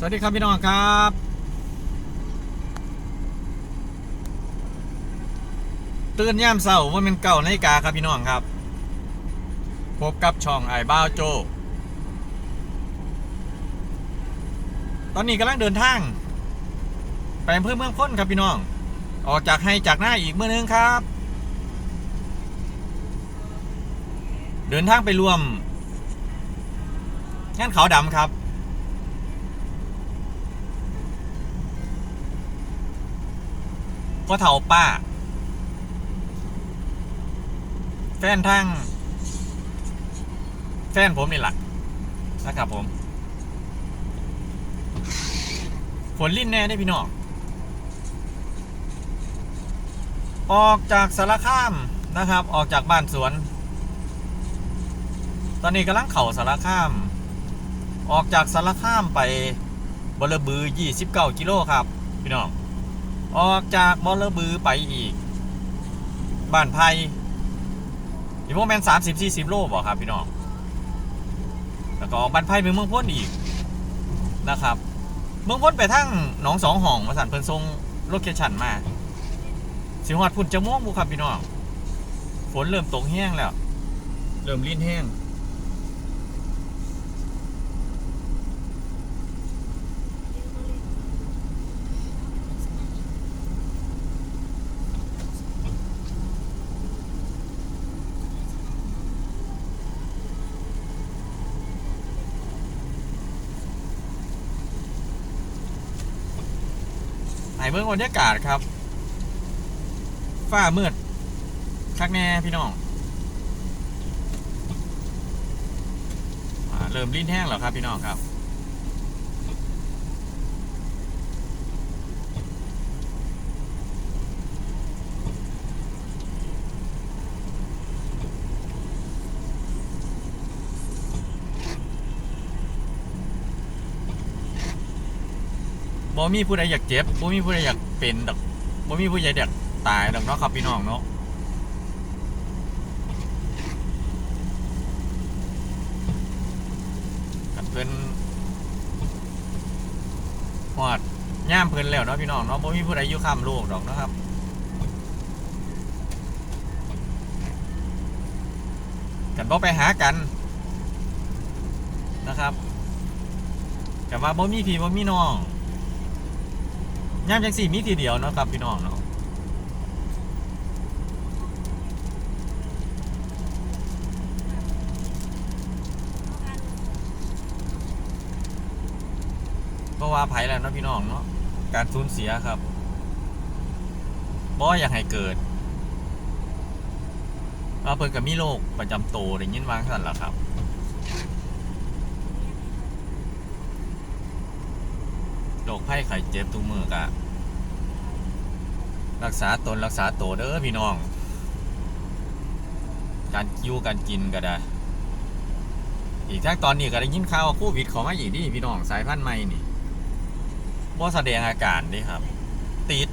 สวัสดีครับพี่น้องครับ ตื่นย่ามเสาว่าเป็นเก่านาฬิกาครับพี่น้องครับ พบกับช่องไอ้บ้าวโจ ตอนนี้กำลังเดินทาง ไปอำเภอเมืองพ้นครับพี่น้อง ออกจากให้จากหน้าอีกเมื่อนึงครับ เดินทางไปรวมงานเขาดำครับ พ่อเฒ่าป้า แฟนทั้งแฟนผมนี่แหละนะครับผมฝนลิ้นแน่ได้พี่น้อง ออกจากสารคามนะครับ ออกจากบ้านสวน ตอนนี้กำลังเข่าสารคาม ออกจากสารคามไปบลบือ 29 กิโลครับ พี่น้อง ออกจากบอลบือไปอีก บ้านไผ่อีกพวกแมนสามสิบสี่สิบโลบอกครับพี่น้อง แล้วก็ออกบ้านไผ่ไปเมืองพ้นอีกนะครับ เมืองพ้นไปทั้งหนองสองห้องมาสันเพิ่นทรงโลเคชั่นมาสิหอดพุ่นจะม่วงบุครับพี่น้อง ฝนเริ่มตกแห้งแล้ว เริ่มลิ้นแห้ง เมืองบรรยากาศครับฝ้ามืดคักแน่พี่น้องอเริ่มลิ้นแห้งแล้วครับพี่น้องครับ บ่มีผู้ใดอยากเจ็บบ่มีผู้ใดอยากเป็นดอกบ่มีผู้ใดอยากตายดอกเนาะครับพี่น้องเนาะกันเพิ่นฮอดย่ามเพิ่นแล้วเนาะพี่น้องเนาะบ่มีผู้ใดอยู่ข้ามโลกดอกเนาะครับกันบ่ไปหากันนะครับกันว่าบ่มีพี่บ่มีน้อง ย่ามจังสี่มีทีเดียวเนาะครับพี่น้องเนาะเพราะว่าไผแล้วเนาะพี่น้องเนาะการสูญเสียครับบ่อยากให้เกิดว่าเพิ่นก็มีโรคประจำตัวได้ยินวางสั่นล่ะครับ โรคไข้ไข้เจ็บทุกมือกะ รักษาตนรักษาตัวเด้อพี่น้อง การยู่การกินก็ได้ อีกทั้งตอนนี้ก็ได้ยินข่าวว่าโควิดเขามาอีกดิพี่น้องสายพันธุ์ใหม่นี่บ่แสดงอาการเดิครับ ติด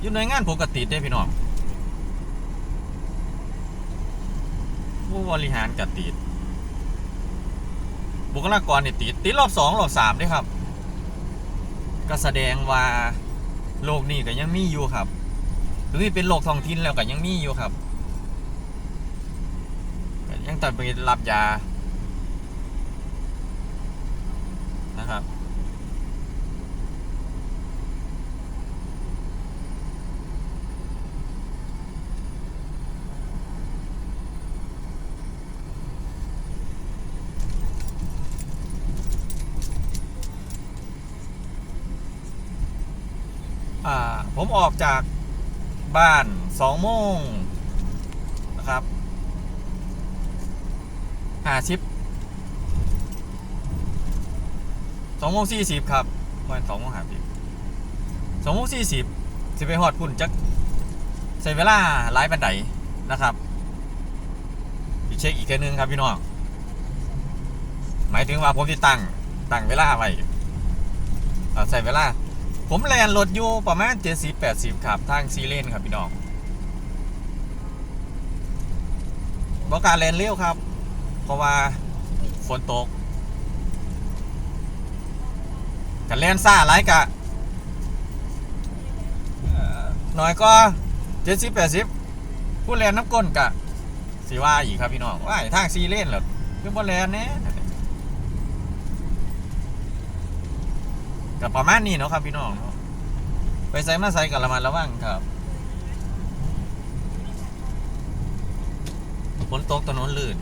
อยู่หน่วยงานผมก็ติดได้พี่น้องผู้บริหารก็ติด บุคลากรนี่ติดติดรอบสองรอบสามด้วยครับ ก็แสดงว่าโรคนี้ก็ยังมีอยู่ครับ หรือเป็นโรคท้องถิ่นแล้วก็ยังมีอยู่ครับ ยังตัดไปรับยานะครับ อ่า ผมออกจากบ้านสองโมงนะครับห้าสิบสองโมงสี่สิบครับวันสองโมงห้าสิบสองโมงสี่สิบสิไปหอดพุ่นจักใช้เวลาหลายปันไดนะครับอีกเช็คอีกแค่นึงครับพี่น้องหมายถึงว่าผมที่ตั้งตั้งเวลาไว้ใส่เวลา ผมแลนรถอยู่ประมาณ 70 80ครับทางซีเลนครับพี่น้องบอกการแลนเร็วครับ เพราะว่าฝนตกกันเล่นซ่าไรกะเอ่อหน่อยก็เจ็ดสิบแปดสิบผู้เล่นน้ำก้นกะสิว่าอีกครับพี่น้องว่าทางซีเลนเหรอคือบ่แลนเนี่ย กับประมาณนี้เนาะครับพี่น้องเนาะไปใส่มาใส่กับระมัดระวังครับฝนตกถนนลื่น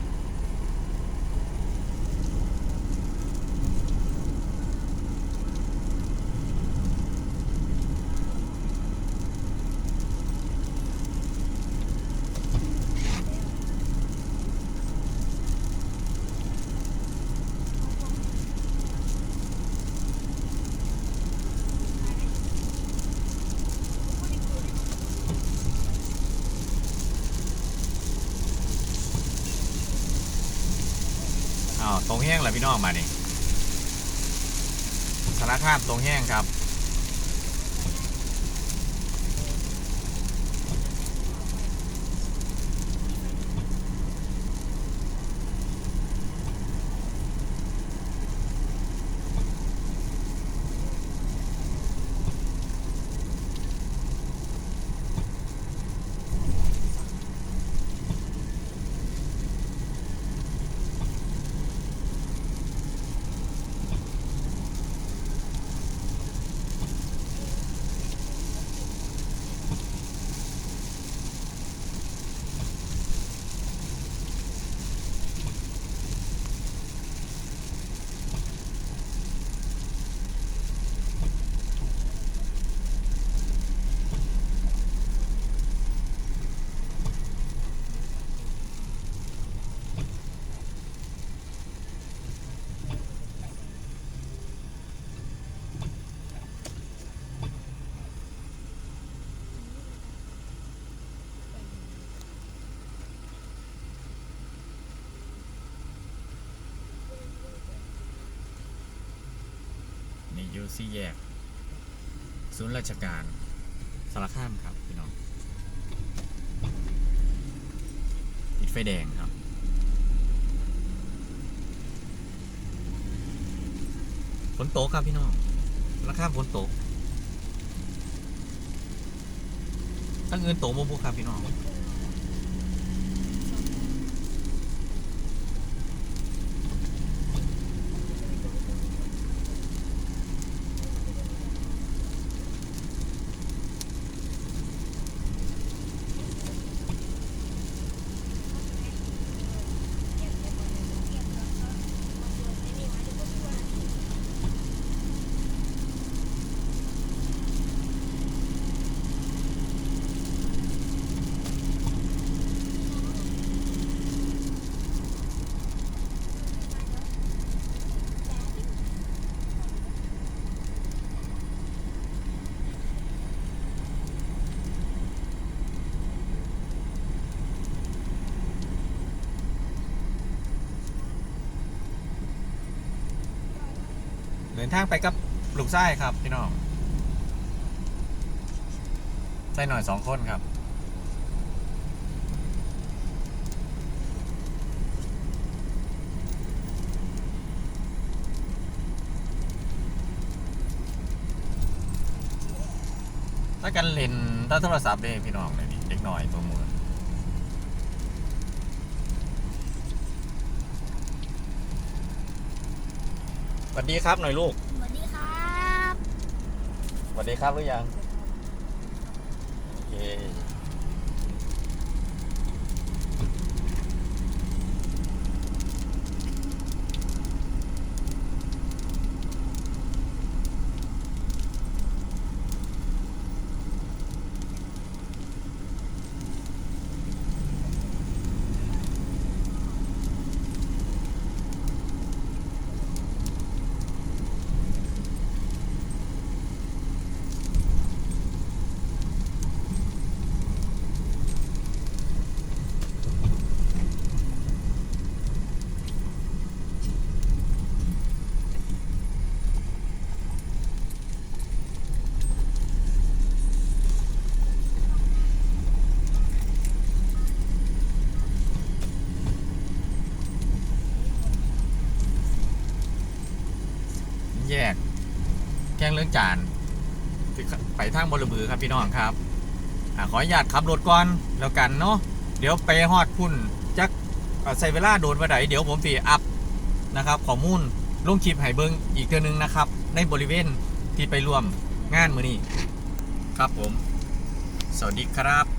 งแห้งแหละพี่น้องมานี่สารคามตรงแห้งครับ นี่ อยูซี่แยก ศูนย์ราชการสารคามครับพี่น้องติดไฟแดงครับ ฝนตกครับพี่น้องสารคามฝนตกตั้งเงินโตกบ่บุครับพี่น้อง เดินทางไปกับลูกไส้ครับพี่น้องไส้หน่อยสองคนครับ ถ้ากันเล่นถ้าโทรศัพท์เด้พี่น้องเลยนี่เด็กหน่อยตัวมื วัสดีครับหน่อยลูกสวัสดีครับสวัสดีครับหรือยังโอเค รื่องจานไปทางบรบือครับพี่น้องครับอขออนุญาตขับรถก่อนแล้วกันเนาะเดี๋ยวไปฮอดพุ่นจักใส่เวลาโดนวันไหนเดี๋ยวผมสีอัพนะครับข้อมูลลงคลิปไห้เบิงอีกเทือนึงนะครับ ในบริเวณที่ไปร่วมงานมือนี้ครับผม สวัสดีครับ